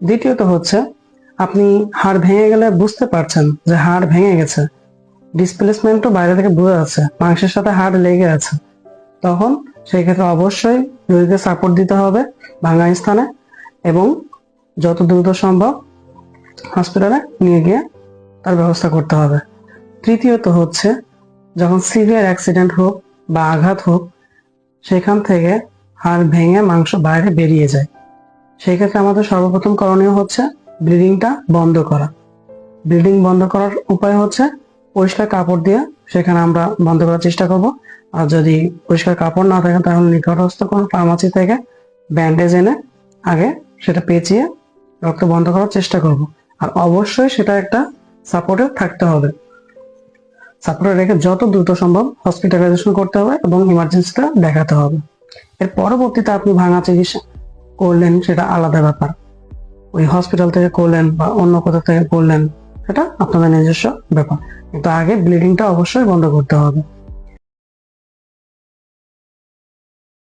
দ্বিতীয়ত হচ্ছে, আপনি হাড় ভেঙে গেলে বুঝতে পারছেন যে হাড় ভেঙে গেছে। ডিসপ্লেসমেন্টও বাইরে থেকে বোঝা যাচ্ছে, মাংসের সাথে হাড় লেগে আছে। তখন সেই ক্ষেত্রে অবশ্যই রোগীকে সাপোর্ট দিতে হবে ভাঙা স্থানে এবং যত দ্রুত সম্ভব হসপিটালে নিয়ে গিয়ে তার ব্যবস্থা করতে হবে। তৃতীয়ত হচ্ছে, যখন সিভিয়ার অ্যাক্সিডেন্ট হোক বা আঘাত হোক, সেখান থেকে হাড় ভেঙে মাংস বাইরে বেরিয়ে যায়। সেই ক্ষেত্রে আমাদের সর্বপ্রথম করণীয় হচ্ছে ব্লিডিংটা বন্ধ করা। ব্লিডিং বন্ধ করার উপায় হচ্ছে পরিষ্কার কাপড় দিয়ে সেখানে আমরা বন্ধ করার চেষ্টা করব। আর যদি পরিষ্কার কাপড় না থাকে তাহলে নিকটস্থ কোনো ফার্মাসি থেকে ব্যান্ডেজ এনে আগে সেটা পেঁচিয়ে রক্ত বন্ধ করার চেষ্টা করব। আর অবশ্যই সেটা একটা সাপোর্টে থাকতে হবে। সাপোর্টে রেখে যত দ্রুত সম্ভব হসপিটালাইজেশন করতে হবে এবং ইমার্জেন্সিতে দেখাতে হবে। এর পরবর্তীতে আপনি ভাঙা চিকিৎসা করলেন সেটা আলাদা ব্যাপার। ওই হসপিটাল থেকে করলেন বা অন্য কোথাও থেকে করলেন, সেটা আপনাদের নিজস্ব ব্যাপার। কিন্তু আগে ব্লিডিংটা অবশ্যই বন্ধ করতে হবে।